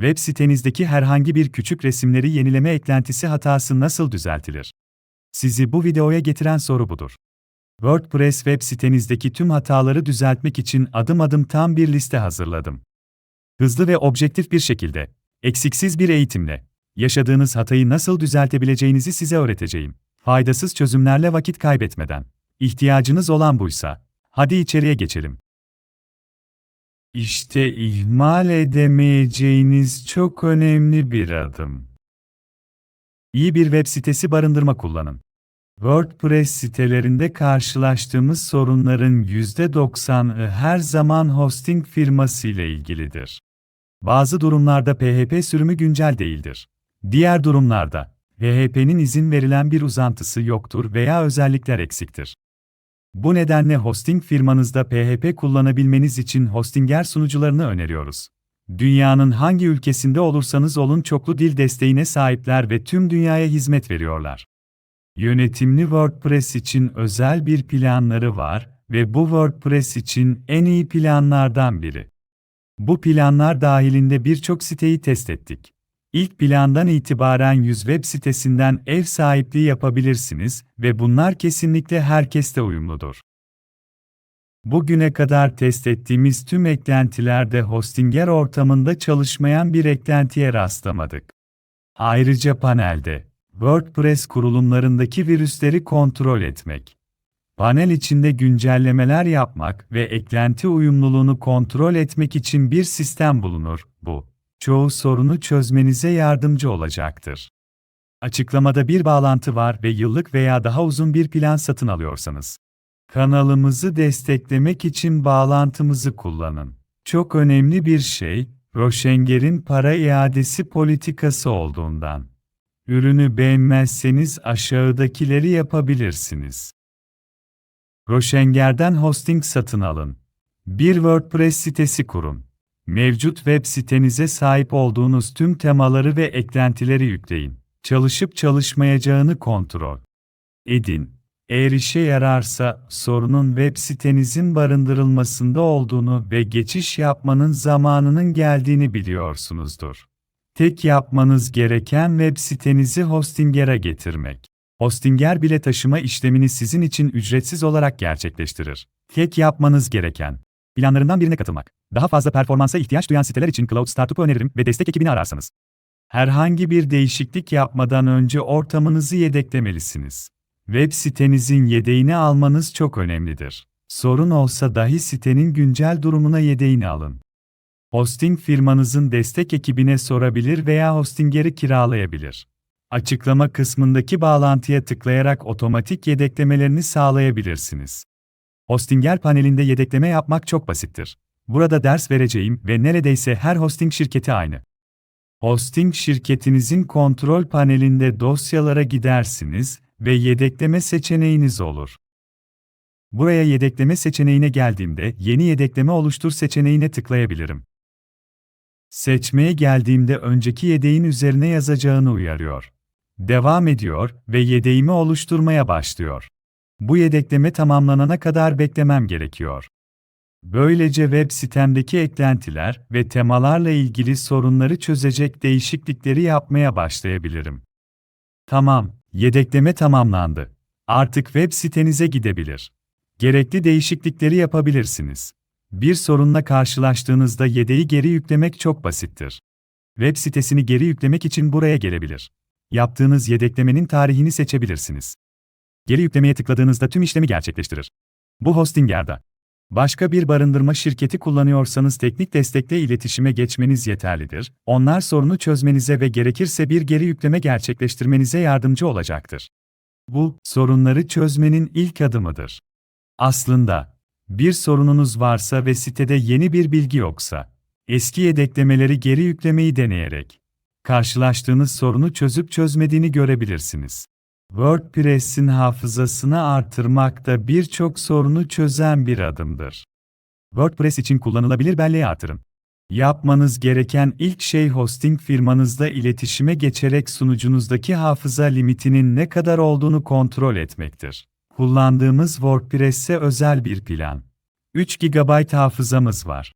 Web sitenizdeki herhangi bir küçük resimleri yenileme eklentisi hatası nasıl düzeltilir? Sizi bu videoya getiren soru budur. WordPress web sitenizdeki tüm hataları düzeltmek için adım adım tam bir liste hazırladım. Hızlı ve objektif bir şekilde, eksiksiz bir eğitimle, yaşadığınız hatayı nasıl düzeltebileceğinizi size öğreteceğim. Faydasız çözümlerle vakit kaybetmeden. İhtiyacınız olan buysa, hadi içeriye geçelim. İşte ihmal edemeyeceğiniz çok önemli bir adım. İyi bir web sitesi barındırma kullanın. WordPress sitelerinde karşılaştığımız sorunların %90'ı her zaman hosting firması ile ilgilidir. Bazı durumlarda PHP sürümü güncel değildir. Diğer durumlarda, PHP'nin izin verilen bir uzantısı yoktur veya özellikler eksiktir. Bu nedenle hosting firmanızda PHP kullanabilmeniz için Hostinger sunucularını öneriyoruz. Dünyanın hangi ülkesinde olursanız olun çoklu dil desteğine sahipler ve tüm dünyaya hizmet veriyorlar. Yönetimli WordPress için özel bir planları var ve bu WordPress için en iyi planlardan biri. Bu planlar dahilinde birçok siteyi test ettik. İlk plandan itibaren 100 web sitesinden ev sahipliği yapabilirsiniz ve bunlar kesinlikle herkeste uyumludur. Bugüne kadar test ettiğimiz tüm eklentilerde Hostinger ortamında çalışmayan bir eklentiye rastlamadık. Ayrıca panelde WordPress kurulumlarındaki virüsleri kontrol etmek, panel içinde güncellemeler yapmak ve eklenti uyumluluğunu kontrol etmek için bir sistem bulunur. Bu çoğu sorunu çözmenize yardımcı olacaktır. Açıklamada bir bağlantı var ve yıllık veya daha uzun bir plan satın alıyorsanız, kanalımızı desteklemek için bağlantımızı kullanın. Çok önemli bir şey, Roşenger'in para iadesi politikası olduğundan. Ürünü beğenmezseniz aşağıdakileri yapabilirsiniz. Roşenger'den hosting satın alın. Bir WordPress sitesi kurun. Mevcut web sitenize sahip olduğunuz tüm temaları ve eklentileri yükleyin. Çalışıp çalışmayacağını kontrol edin. Eğer işe yararsa, sorunun web sitenizin barındırılmasında olduğunu ve geçiş yapmanın zamanının geldiğini biliyorsunuzdur. Tek yapmanız gereken web sitenizi Hostinger'e getirmek. Hostinger bile taşıma işlemini sizin için ücretsiz olarak gerçekleştirir. Tek yapmanız gereken planlarından birine katılmak. Daha fazla performansa ihtiyaç duyan siteler için Cloud Startup'ı öneririm ve destek ekibini ararsanız. Herhangi bir değişiklik yapmadan önce ortamınızı yedeklemelisiniz. Web sitenizin yedeğini almanız çok önemlidir. Sorun olsa dahi sitenin güncel durumuna yedeğini alın. Hosting firmanızın destek ekibine sorabilir veya Hostinger'i kiralayabilir. Açıklama kısmındaki bağlantıya tıklayarak otomatik yedeklemelerini sağlayabilirsiniz. Hostinger panelinde yedekleme yapmak çok basittir. Burada ders vereceğim ve neredeyse her hosting şirketi aynı. Hosting şirketinizin kontrol panelinde dosyalara gidersiniz ve yedekleme seçeneğiniz olur. Buraya yedekleme seçeneğine geldiğimde yeni yedekleme oluştur seçeneğine tıklayabilirim. Seçmeye geldiğimde önceki yedeğin üzerine yazacağını uyarıyor. Devam ediyor ve yedeğimi oluşturmaya başlıyor. Bu yedekleme tamamlanana kadar beklemem gerekiyor. Böylece web sitemdeki eklentiler ve temalarla ilgili sorunları çözecek değişiklikleri yapmaya başlayabilirim. Tamam, yedekleme tamamlandı. Artık web sitenize gidebilir. Gerekli değişiklikleri yapabilirsiniz. Bir sorunla karşılaştığınızda yedeği geri yüklemek çok basittir. Web sitesini geri yüklemek için buraya gelebilir. Yaptığınız yedeklemenin tarihini seçebilirsiniz. Geri yüklemeye tıkladığınızda tüm işlemi gerçekleştirir. Bu Hostinger'da. Başka bir barındırma şirketi kullanıyorsanız teknik destekle iletişime geçmeniz yeterlidir. Onlar sorunu çözmenize ve gerekirse bir geri yükleme gerçekleştirmenize yardımcı olacaktır. Bu, sorunları çözmenin ilk adımıdır. Aslında, bir sorununuz varsa ve sitede yeni bir bilgi yoksa, eski yedeklemeleri geri yüklemeyi deneyerek, karşılaştığınız sorunu çözüp çözmediğini görebilirsiniz. WordPress'in hafızasını artırmak da birçok sorunu çözen bir adımdır. WordPress için kullanılabilir belleği artırın. Yapmanız gereken ilk şey hosting firmanızla iletişime geçerek sunucunuzdaki hafıza limitinin ne kadar olduğunu kontrol etmektir. Kullandığımız WordPress'e özel bir plan. 3 GB hafızamız var.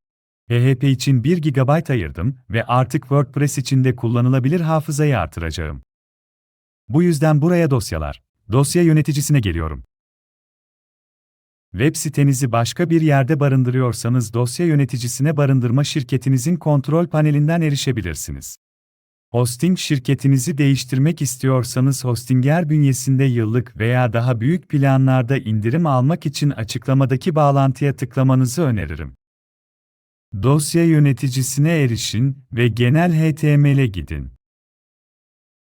PHP için 1 GB ayırdım ve artık WordPress için de kullanılabilir hafızayı artıracağım. Bu yüzden buraya dosyalar, dosya yöneticisine geliyorum. Web sitenizi başka bir yerde barındırıyorsanız dosya yöneticisine barındırma şirketinizin kontrol panelinden erişebilirsiniz. Hosting şirketinizi değiştirmek istiyorsanız Hostinger bünyesinde yıllık veya daha büyük planlarda indirim almak için açıklamadaki bağlantıya tıklamanızı öneririm. Dosya yöneticisine erişin ve genel HTML'e gidin.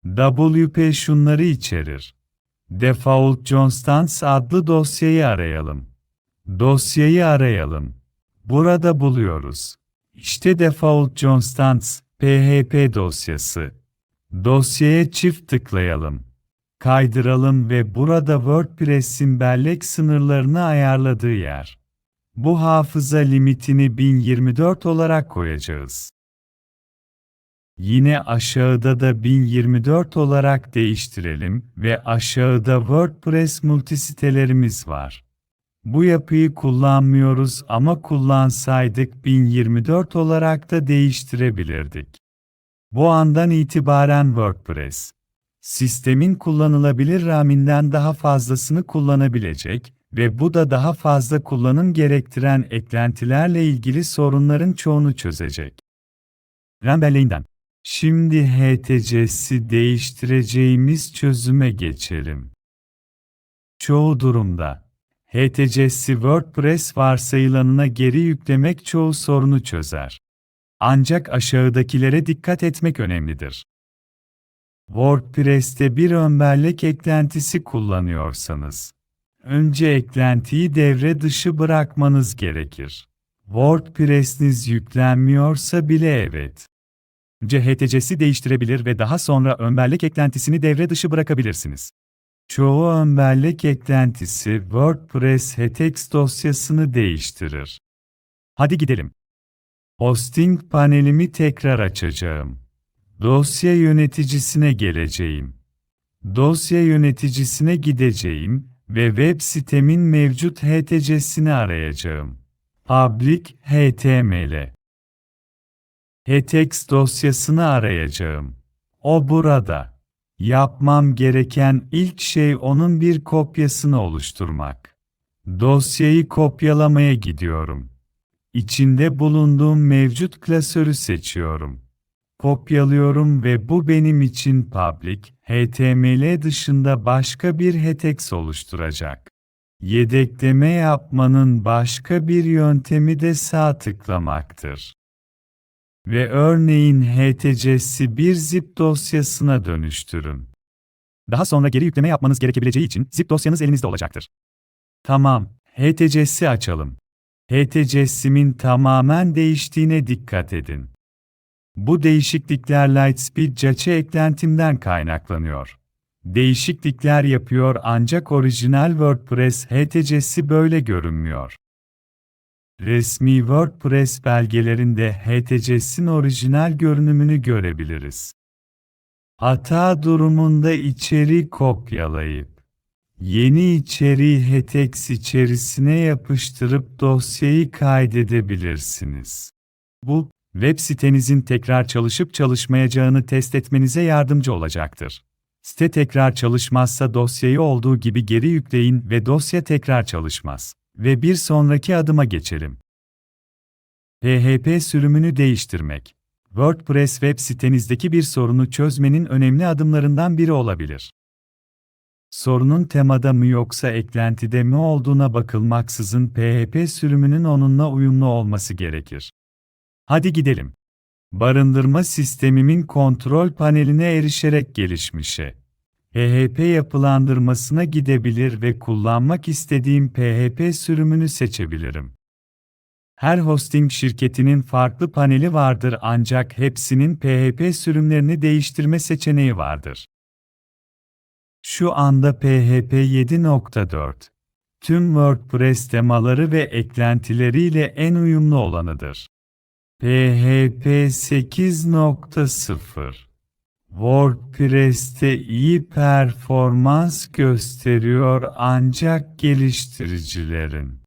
WP şunları içerir. Default Johnstans adlı dosyayı arayalım. Dosyayı arayalım. Burada buluyoruz. İşte Default Johnstans PHP dosyası. Dosyaya çift tıklayalım. Kaydıralım ve burada WordPress'in bellek sınırlarını ayarladığı yer. Bu hafıza limitini 1024 olarak koyacağız. Yine aşağıda da 1024 olarak değiştirelim ve aşağıda WordPress multisitelerimiz var. Bu yapıyı kullanmıyoruz ama kullansaydık 1024 olarak da değiştirebilirdik. Bu andan itibaren WordPress, sistemin kullanılabilir RAM'inden daha fazlasını kullanabilecek ve bu da daha fazla kullanım gerektiren eklentilerle ilgili sorunların çoğunu çözecek. RAM belleğinden. Şimdi HTC'si değiştireceğimiz çözüme geçelim. Çoğu durumda HTC'si WordPress varsayılanına geri yüklemek çoğu sorunu çözer. Ancak aşağıdakilere dikkat etmek önemlidir. WordPress'te bir ön eklentisi kullanıyorsanız, önce eklentiyi devre dışı bırakmanız gerekir. WordPress'iniz yüklenmiyorsa bile evet. CHTC'si değiştirebilir ve daha sonra ön bellek eklentisini devre dışı bırakabilirsiniz. Çoğu ön bellek eklentisi WordPress HTX dosyasını değiştirir. Hadi gidelim. Hosting panelimi tekrar açacağım. Dosya yöneticisine geleceğim. Dosya yöneticisine gideceğim ve web sitemin mevcut HTC'sini arayacağım. Public HTML. HTX dosyasını arayacağım. O burada. Yapmam gereken ilk şey onun bir kopyasını oluşturmak. Dosyayı kopyalamaya gidiyorum. İçinde bulunduğum mevcut klasörü seçiyorum. Kopyalıyorum ve bu benim için public, HTML dışında başka bir hetex oluşturacak. Yedekleme yapmanın başka bir yöntemi de sağ tıklamaktır. Ve örneğin HTC'si bir zip dosyasına dönüştürün. Daha sonra geri yükleme yapmanız gerekebileceği için zip dosyanız elinizde olacaktır. Tamam, HTC'si açalım. HTC'simin tamamen değiştiğine dikkat edin. Bu değişiklikler Lightspeed Cache eklentimden kaynaklanıyor. Değişiklikler yapıyor ancak orijinal WordPress HTC'si böyle görünmüyor. Resmi WordPress belgelerinde HTC'sin orijinal görünümünü görebiliriz. Hata durumunda içeriği kopyalayıp, yeni içeriği HTX içerisine yapıştırıp dosyayı kaydedebilirsiniz. Bu, web sitenizin tekrar çalışıp çalışmayacağını test etmenize yardımcı olacaktır. Site tekrar çalışmazsa dosyayı olduğu gibi geri yükleyin ve dosya tekrar çalışmaz. Ve bir sonraki adıma geçelim. PHP sürümünü değiştirmek. WordPress web sitenizdeki bir sorunu çözmenin önemli adımlarından biri olabilir. Sorunun temada mı yoksa eklentide mi olduğuna bakılmaksızın PHP sürümünün onunla uyumlu olması gerekir. Hadi gidelim. Barındırma sistemimin kontrol paneline erişerek gelişmişe. PHP yapılandırmasına gidebilir ve kullanmak istediğim PHP sürümünü seçebilirim. Her hosting şirketinin farklı paneli vardır ancak hepsinin PHP sürümlerini değiştirme seçeneği vardır. Şu anda PHP 7.4 tüm WordPress temaları ve eklentileriyle en uyumlu olanıdır. PHP 8.0 WordPress'te iyi performans gösteriyor ancak geliştiricilerin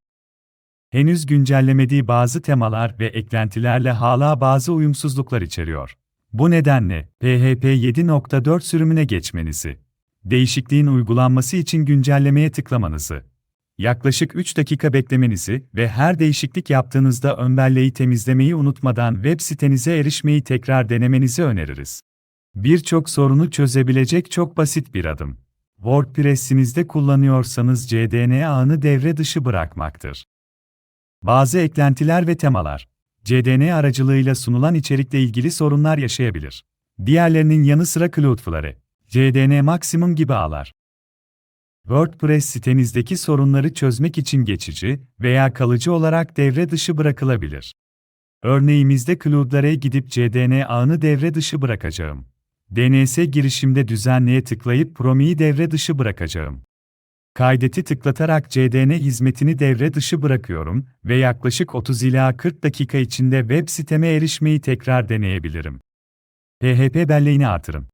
henüz güncellemediği bazı temalar ve eklentilerle hala bazı uyumsuzluklar içeriyor. Bu nedenle PHP 7.4 sürümüne geçmenizi, değişikliğin uygulanması için güncellemeye tıklamanızı, yaklaşık 3 dakika beklemenizi ve her değişiklik yaptığınızda ön belleği temizlemeyi unutmadan web sitenize erişmeyi tekrar denemenizi öneririz. Birçok sorunu çözebilecek çok basit bir adım. WordPress'inizde kullanıyorsanız CDN ağını devre dışı bırakmaktır. Bazı eklentiler ve temalar, CDN aracılığıyla sunulan içerikle ilgili sorunlar yaşayabilir. Diğerlerinin yanı sıra Cloudflare, CDN Maximum gibi ağlar. WordPress sitenizdeki sorunları çözmek için geçici veya kalıcı olarak devre dışı bırakılabilir. Örneğimizde Cloudflare'ye gidip CDN ağını devre dışı bırakacağım. DNS girişimde düzenleye tıklayıp Promi'yi devre dışı bırakacağım. Kaydeti tıklatarak CDN hizmetini devre dışı bırakıyorum ve yaklaşık 30 ila 40 dakika içinde web siteme erişmeyi tekrar deneyebilirim. PHP belleğini artırın.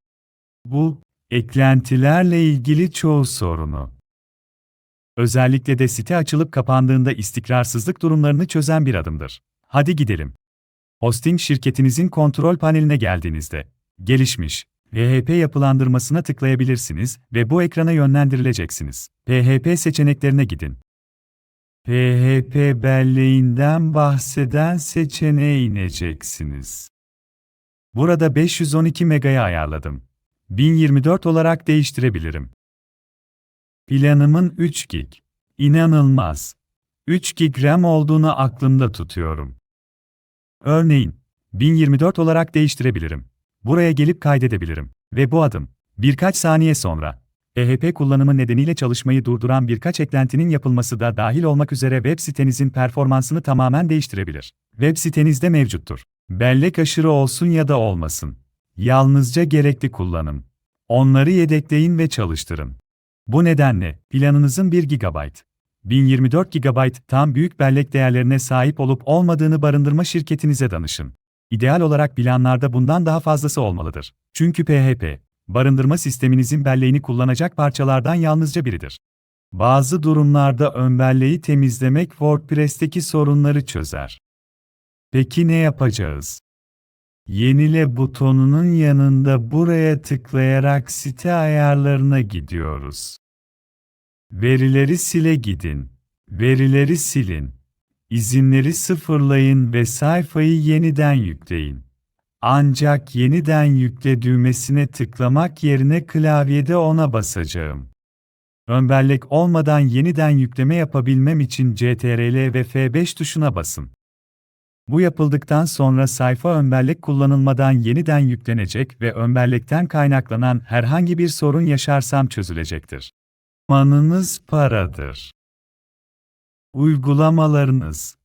Bu, eklentilerle ilgili çoğu sorunu. Özellikle de site açılıp kapandığında istikrarsızlık durumlarını çözen bir adımdır. Hadi gidelim. Hosting şirketinizin kontrol paneline geldiğinizde, gelişmiş, PHP yapılandırmasına tıklayabilirsiniz ve bu ekrana yönlendirileceksiniz. PHP seçeneklerine gidin. PHP belleğinden bahseden seçeneğe ineceksiniz. Burada 512 mega'ya ayarladım. 1024 olarak değiştirebilirim. Planımın 3 gig. İnanılmaz. 3 gig RAM olduğunu aklımda tutuyorum. Örneğin, 1024 olarak değiştirebilirim. Buraya gelip kaydedebilirim. Ve bu adım, birkaç saniye sonra, PHP kullanımı nedeniyle çalışmayı durduran birkaç eklentinin yapılması da dahil olmak üzere web sitenizin performansını tamamen değiştirebilir. Web sitenizde mevcuttur. Bellek aşırı olsun ya da olmasın. Yalnızca gerekli kullanım. Onları yedekleyin ve çalıştırın. Bu nedenle planınızın 1 GB, 1024 GB tam büyük bellek değerlerine sahip olup olmadığını barındırma şirketinize danışın. İdeal olarak planlarda bundan daha fazlası olmalıdır. Çünkü PHP, barındırma sisteminizin belleğini kullanacak parçalardan yalnızca biridir. Bazı durumlarda ön belleği temizlemek WordPress'teki sorunları çözer. Peki ne yapacağız? Yenile butonunun yanında buraya tıklayarak site ayarlarına gidiyoruz. Verileri sile gidin. Verileri silin. İzinleri sıfırlayın ve sayfayı yeniden yükleyin. Ancak yeniden yükle düğmesine tıklamak yerine klavyede ona basacağım. Ön bellek olmadan yeniden yükleme yapabilmem için CTRL ve F5 tuşuna basın. Bu yapıldıktan sonra sayfa ön bellek kullanılmadan yeniden yüklenecek ve ön bellekten kaynaklanan herhangi bir sorun yaşarsam çözülecektir. Manınız paradır. Uygulamalarınız,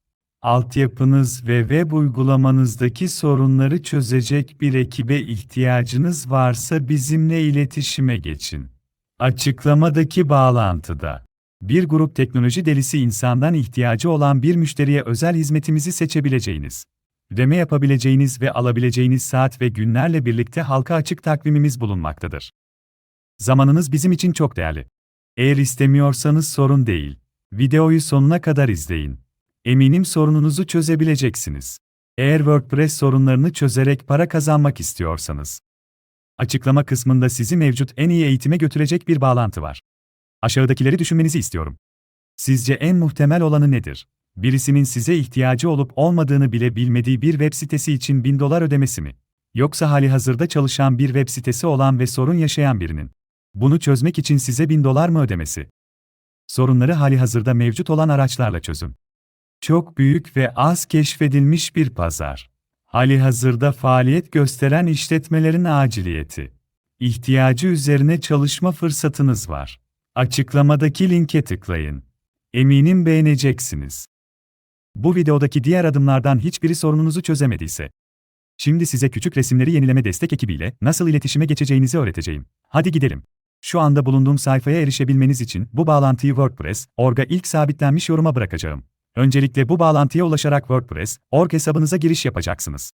altyapınız ve web uygulamanızdaki sorunları çözecek bir ekibe ihtiyacınız varsa bizimle iletişime geçin. Açıklamadaki bağlantıda bir grup teknoloji delisi insandan ihtiyacı olan bir müşteriye özel hizmetimizi seçebileceğiniz, ödeme yapabileceğiniz ve alabileceğiniz saat ve günlerle birlikte halka açık takvimimiz bulunmaktadır. Zamanınız bizim için çok değerli. Eğer istemiyorsanız sorun değil. Videoyu sonuna kadar izleyin. Eminim sorununuzu çözebileceksiniz. Eğer WordPress sorunlarını çözerek para kazanmak istiyorsanız. Açıklama kısmında sizi mevcut en iyi eğitime götürecek bir bağlantı var. Aşağıdakileri düşünmenizi istiyorum. Sizce en muhtemel olanı nedir? Birisinin size ihtiyacı olup olmadığını bile bilmediği bir web sitesi için 1000 dolar ödemesi mi? Yoksa hali hazırda çalışan bir web sitesi olan ve sorun yaşayan birinin bunu çözmek için size 1000 dolar mı ödemesi? Sorunları hali hazırda mevcut olan araçlarla çözün. Çok büyük ve az keşfedilmiş bir pazar. Hali hazırda faaliyet gösteren işletmelerin aciliyeti. İhtiyacı üzerine çalışma fırsatınız var. Açıklamadaki linke tıklayın. Eminim beğeneceksiniz. Bu videodaki diğer adımlardan hiçbiri sorununuzu çözemediyse, şimdi size küçük resimleri yenileme destek ekibiyle nasıl iletişime geçeceğinizi öğreteceğim. Hadi gidelim. Şu anda bulunduğum sayfaya erişebilmeniz için bu bağlantıyı WordPress, orga ilk sabitlenmiş yoruma bırakacağım. Öncelikle bu bağlantıya ulaşarak WordPress, org hesabınıza giriş yapacaksınız.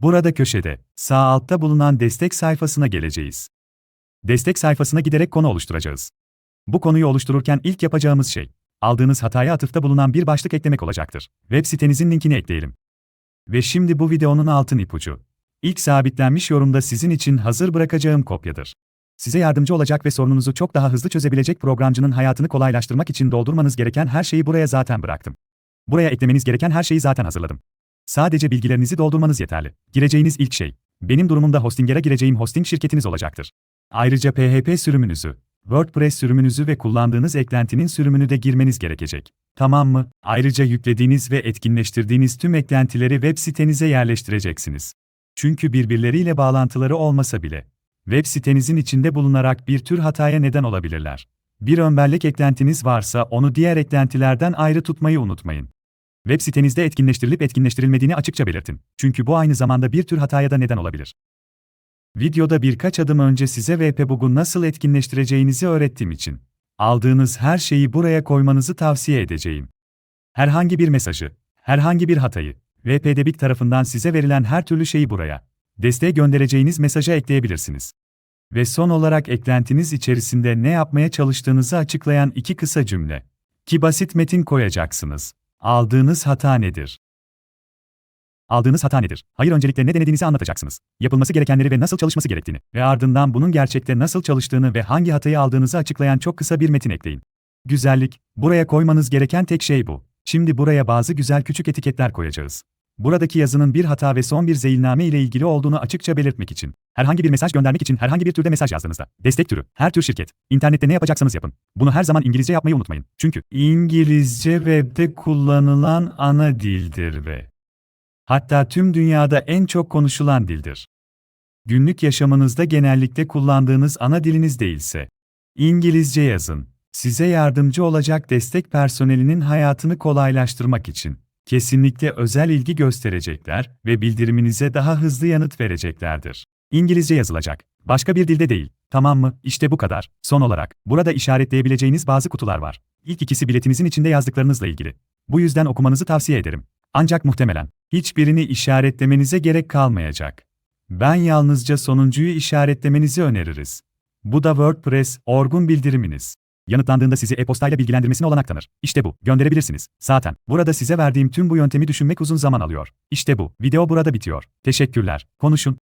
Burada köşede, sağ altta bulunan destek sayfasına geleceğiz. Destek sayfasına giderek konu oluşturacağız. Bu konuyu oluştururken ilk yapacağımız şey, aldığınız hataya atıfta bulunan bir başlık eklemek olacaktır. Web sitenizin linkini ekleyelim. Ve şimdi bu videonun altın ipucu. İlk sabitlenmiş yorumda sizin için hazır bırakacağım kopyadır. Size yardımcı olacak ve sorununuzu çok daha hızlı çözebilecek programcının hayatını kolaylaştırmak için doldurmanız gereken her şeyi buraya zaten bıraktım. Buraya eklemeniz gereken her şeyi zaten hazırladım. Sadece bilgilerinizi doldurmanız yeterli. Gireceğiniz ilk şey, benim durumumda hostingere gireceğim hosting şirketiniz olacaktır. Ayrıca PHP sürümünüzü, WordPress sürümünüzü ve kullandığınız eklentinin sürümünü de girmeniz gerekecek. Tamam mı? Ayrıca yüklediğiniz ve etkinleştirdiğiniz tüm eklentileri web sitenize yerleştireceksiniz. Çünkü birbirleriyle bağlantıları olmasa bile, web sitenizin içinde bulunarak bir tür hataya neden olabilirler. Bir ön eklentiniz varsa onu diğer eklentilerden ayrı tutmayı unutmayın. Web sitenizde etkinleştirilip etkinleştirilmediğini açıkça belirtin. Çünkü bu aynı zamanda bir tür hataya da neden olabilir. Videoda birkaç adım önce size WP-Bug'u nasıl etkinleştireceğinizi öğrettiğim için, aldığınız her şeyi buraya koymanızı tavsiye edeceğim. Herhangi bir mesajı, herhangi bir hatayı, WP-Debug tarafından size verilen her türlü şeyi buraya, desteğe göndereceğiniz mesaja ekleyebilirsiniz. Ve son olarak eklentiniz içerisinde ne yapmaya çalıştığınızı açıklayan iki kısa cümle. Ki basit metin koyacaksınız. Aldığınız hata nedir? Aldığınız hata nedir? Hayır öncelikle ne denediğinizi anlatacaksınız. Yapılması gerekenleri ve nasıl çalışması gerektiğini ve ardından bunun gerçekte nasıl çalıştığını ve hangi hatayı aldığınızı açıklayan çok kısa bir metin ekleyin. Güzellik, buraya koymanız gereken tek şey bu. Şimdi buraya bazı güzel küçük etiketler koyacağız. Buradaki yazının bir hata ve son bir zeyilname ile ilgili olduğunu açıkça belirtmek için. Herhangi bir mesaj göndermek için herhangi bir türde mesaj yazdığınızda. Destek türü, her tür şirket. İnternette ne yapacaksanız yapın. Bunu her zaman İngilizce yapmayı unutmayın. Çünkü İngilizce webde kullanılan ana dildir ve hatta tüm dünyada en çok konuşulan dildir. Günlük yaşamınızda genellikle kullandığınız ana diliniz değilse İngilizce yazın. Size yardımcı olacak destek personelinin hayatını kolaylaştırmak için kesinlikle özel ilgi gösterecekler ve bildiriminize daha hızlı yanıt vereceklerdir. İngilizce yazılacak. Başka bir dilde değil. Tamam mı? İşte bu kadar. Son olarak, burada işaretleyebileceğiniz bazı kutular var. İlk ikisi biletinizin içinde yazdıklarınızla ilgili. Bu yüzden okumanızı tavsiye ederim. Ancak muhtemelen, hiçbirini işaretlemenize gerek kalmayacak. Ben yalnızca sonuncuyu işaretlemenizi öneririz. Bu da WordPress, orgun bildiriminiz. Yanıtlandığında sizi e-postayla bilgilendirmesine olanak tanır. İşte bu, gönderebilirsiniz. Zaten, burada size verdiğim tüm bu yöntemi düşünmek uzun zaman alıyor. İşte bu, video burada bitiyor. Teşekkürler. Konuşun.